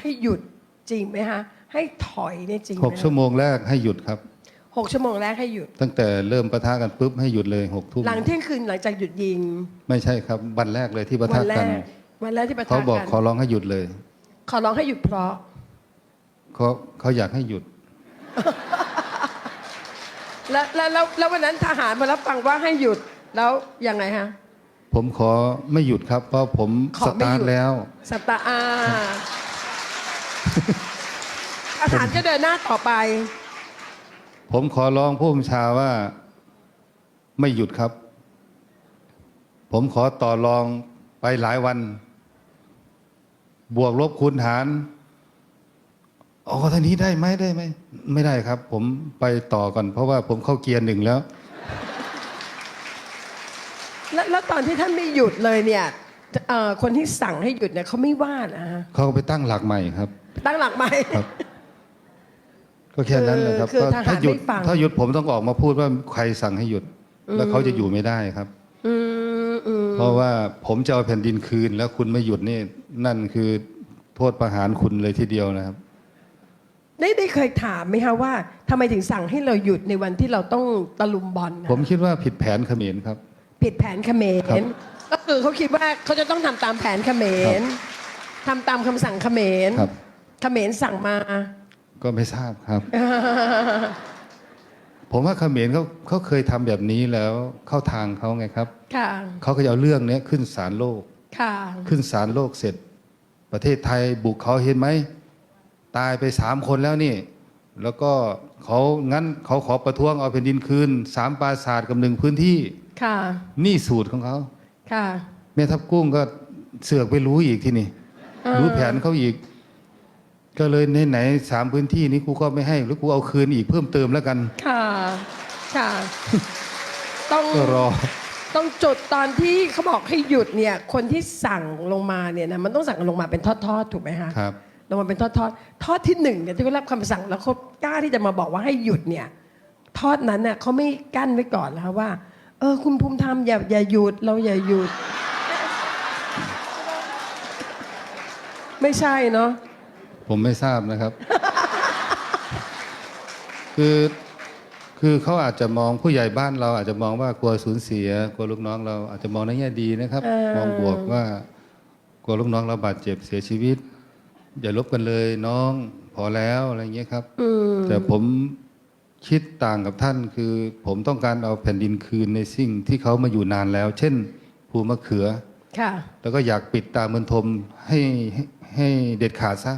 ให้หยุดจริงไหมฮะให้ถอยเนี่ยจริงไหมหกชั่วโมงแรกให้หยุดครับหกชั่วโมงแรกให้หยุด ตั้งแต่เริ่มปะทะกันปุ๊บให้หยุดเลยหกทุ่มหลังเที่ยงคืนหลังจากหยุดยิง ไม่ใช่ครับวันแรกเลยที่ปะวัทะแรกันกวันแรกที่ประทะเขาบอกกันขอร้องให้หยุดเลย ขอร้องให้หยุดเพราะเขาเขาอยากให้หยุดแล้วแล้วแล้วแล้ววันนั้นทหารมารับฟังว่าให้หยุดแล้วยังไงฮะผมขอไม่หยุดครับ เพราะผมขอสไม่ตาหร์ยุทดแล้ว สตาร์อา ทหารก็เดินหน้าต่อไป ผมขอร้องผู้บัญชาว่าไม่หยุดครับ ผมขอต่อรองไปหลายวัน บวกลบคูณหารอ๋อท่านี้ได้ไหมได้ไหมไม่ได้ครับ ผมไปต่อก่อน เพราะว่าผมเข้าเกียร์หนึ่งแล้ว แล้วแล้วตอนที่ท่านไม่หยุดเลยเนี่ยเอ่อคนที่สั่งให้หยุดเนี่ยเขาไม่ว่านะฮะเขาก็ไปตั้งหลักใหม่ครับ ตั้งหลักใหม่ครับ ก็แค่นั้นแหละครับคือก็ทหารถ้าหยุดไม่ฟัง ถ้าหยุดผมต้องออกมาพูดว่าใครสั่งให้หยุด แล้วเขาจะอยู่ไม่ได้ครับ อืมอืมเพราะว่าผมจะเอาแผ่นดินคืน แล้วคุณไม่หยุดนี่นั่นคือโทษประหารคุณเลยทีเดียวนะครับ ได้ได้เคยถามไหมคะว่าทำไมถึงสั่งให้เราหยุดในวันที่เราต้องตะลุมบอลนะผมคิดว่าผิดแผนเขมรครับ ผิดแผนเขมครัรบก็คือเขาคิดว่าเขาจะต้องทำตามแผนเขมรทำตามคำสั่งเขมรครับ เขมรสั่งมา ก็ไม่ทราบครับ ผมว่าเขมรเขาเขาเคยทำแบบนี้แล้วเข้าทางเขาไงครับ ค่ะ เขาก็จะเอาเรื่องเนี้ยขึ้นศาลโลก ค่ะ ขึ้นศาลโลกเสร็จ ประเทศไทยบุกเขาเห็นไหม ตายไปสามคนแล้วนี่ แล้วก็เขางั้นเขาขอประท้วงเอาแผ่นดินคืนสามปราสาทกับหนึ่งพื้นที่ ค่ะ นี่สูตรของเขา ค่ะ แม่ทัพกุ้งก็เสือกไปรู้อีกที่นี่อ่ารู้รู้แผนเขาอีก ก็เลยในไหนๆสามพื้นที่นี้กูก็ไม่ให้หรือกูเอาคืนอีกเพิ่มเติมแล้วกัน ค่ะ ค่ะ ต้องก็รอ ต้องจุดตอนที่เขาบอกให้หยุดเนี่ย คนที่สั่งลงมาเนี่ยนะมันต้องสั่งลงมาเป็นทอดๆถูกไหมคะครับ ลงมาเป็นทอดทอดทอดที่หนึ่งเนี่ยที่เขารับคำสั่งแล้วเขากล้าที่จะมาบอกว่าให้หยุดเนี่ย ทอดนั้นเนี่ยเขาไม่กั้นไว้ก่อนแล้วว่า เออ คุณภูมิธรรมอย่าอย่าหยุดเราอย่าหยุด ไม่ใช่เนาะ ผมไม่ทราบนะครับ คือคือเขาอาจจะมองผู้ใหญ่บ้านเราอาจจะมองว่ากลัวสูญเสีย กลัวลูกน้องเราอาจจะมองในแง่ดีนะครับเออมองบวกว่ากลัวลูกน้องเราบาดเจ็บเสียชีวิต อย่าลบกันเลยน้องพอแล้วอะไรอย่างเงี้ยครับอืมแต่ผมคิดต่างกับท่านคือ ผมต้องการเอาแผ่นดินคืนในสิ่งที่เขามาอยู่นานแล้ว เช่น ภูมะเขือค่ะแล้วก็อยากปิดตาเมืองทมให้ให้ให้เด็ดขาดซะ